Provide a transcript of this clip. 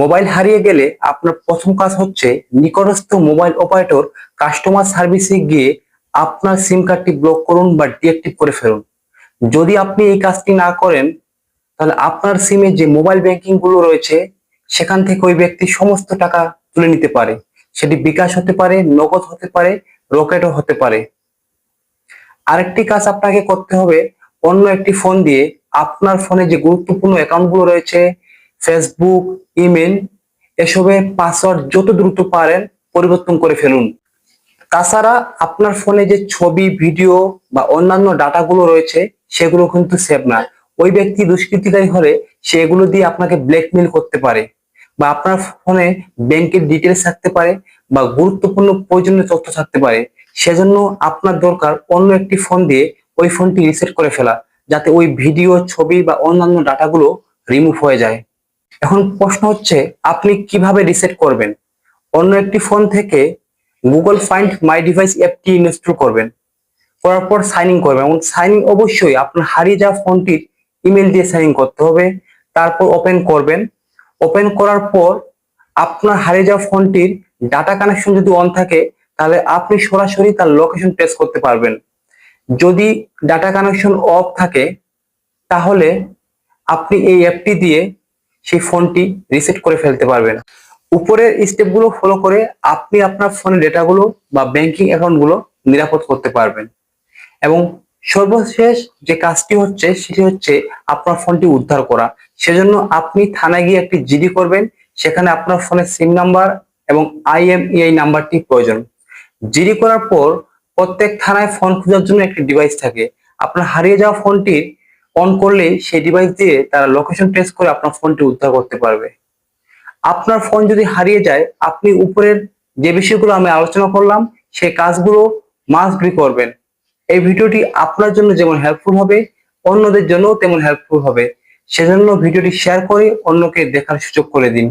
Mobile হারিয়ে গেলে আপনার প্রথম কাজ হচ্ছে নিকটস্থ মোবাইল অপারেটর কাস্টমার সার্ভিসে গিয়ে আপনার সিম কার্ডটি ব্লক করুন বা ডিঅ্যাক্টিভ করে ফেলুন। যদি আপনি এই কাজটি না করেন, তাহলে আপনার সিমে যে মোবাইল ব্যাংকিংগুলো রয়েছে, সেখান থেকে ওই ব্যক্তি সমস্ত টাকা তুলে নিতে পারে। সেটি বিকাশ হতে পারে, নগদ হতে পারে, রকেটও হতে পারে। আরেকটি কাজ আপনাকে করতে হবে, অন্য একটি ফোন দিয়ে আপনার ফোনে যে গুরুত্বপূর্ণ অ্যাকাউন্টগুলো রয়েছে ফেসবুক ইমেল এসবের পাসওয়ার্ড যত দ্রুত পারেন পরিবর্তন করে ফেলুন। তাছাড়া আপনার ফোনে যে ছবি ভিডিও বা অন্যান্য ডাটাগুলো রয়েছে, সেগুলো কিন্তু সেভ না। ওই ব্যক্তি দুষ্কৃতিকারী হলে সেগুলো দিয়ে আপনাকে ব্ল্যাকমেল করতে পারে বা আপনার ফোনে ব্যাংকের ডিটেলস থাকতে পারে বা গুরুত্বপূর্ণ প্রয়োজনীয় তথ্য থাকতে পারে। সেজন্য আপনার দরকার অন্য একটি ফোন দিয়ে ওই ফোনটি রিসেট করে ফেলা, যাতে ওই ভিডিও ছবি বা অন্যান্য ডাটাগুলো রিমুভ হয়ে যায়। এখন প্রশ্ন হচ্ছে, আপনি কীভাবে রিসেট করবেন? অন্য একটি ফোন থেকে গুগল ফাইন্ড মাই ডিভাইস অ্যাপটি ইনস্টল করবেন। করার পর সাইন ইন করবেন। এবং সাইন ইন অবশ্যই আপনার হারিয়ে যাওয়া ফোনটির ইমেল দিয়ে সাইন ইন করতে হবে। তারপর ওপেন করবেন। ওপেন করার পর আপনার হারিয়ে যাওয়া ফোনটির ডাটা কানেকশন যদি অন থাকে, তাহলে আপনি সরাসরি তার লোকেশন ট্রেস করতে পারবেন। যদি ডাটা কানেকশন অফ থাকে, তাহলে আপনি এই অ্যাপটি দিয়ে সেই ফোনটি রিসেট করে ফেলতে পারবেন। উপরের স্টেপগুলো ফলো করে আপনি আপনার ফোনের ডেটাগুলো বা ব্যাংকিং অ্যাকাউন্টগুলো নিরাপদ করতে পারবেন। এবং সর্বশেষ যে কাজটি হচ্ছে, সেটি হচ্ছে আপনার ফোনটি উদ্ধার করা। সেজন্য আপনি থানায় গিয়ে একটি জিডি করবেন, সেখানে আপনার ফোনের সিম নাম্বার এবং আইএমইআই নাম্বারটি প্রয়োজন। জিডি করার পর প্রত্যেক থানায় ফোন খোঁজার জন্য একটি ডিভাইস থাকে। আপনার হারিয়ে যাওয়া ফোনটি অন করলে সেই ডিভাইস দিয়ে তারা লোকেশন ট্রেস করে আপনার ফোনটি উদ্ধার করতে পারবে। আপনার ফোন যদি হারিয়ে যায়, আপনি উপরের যে বিষয়গুলো আমি আলোচনা করলাম, সেই কাজগুলো মাস্ট বি করবেন। এই ভিডিওটি আপনার জন্য যেমন হেল্পফুল হবে, অন্যদের জন্য তেমন হেল্পফুল হবে। সেজন্য ভিডিওটি শেয়ার করে অন্যকে দেখার সুযোগ করে দিন।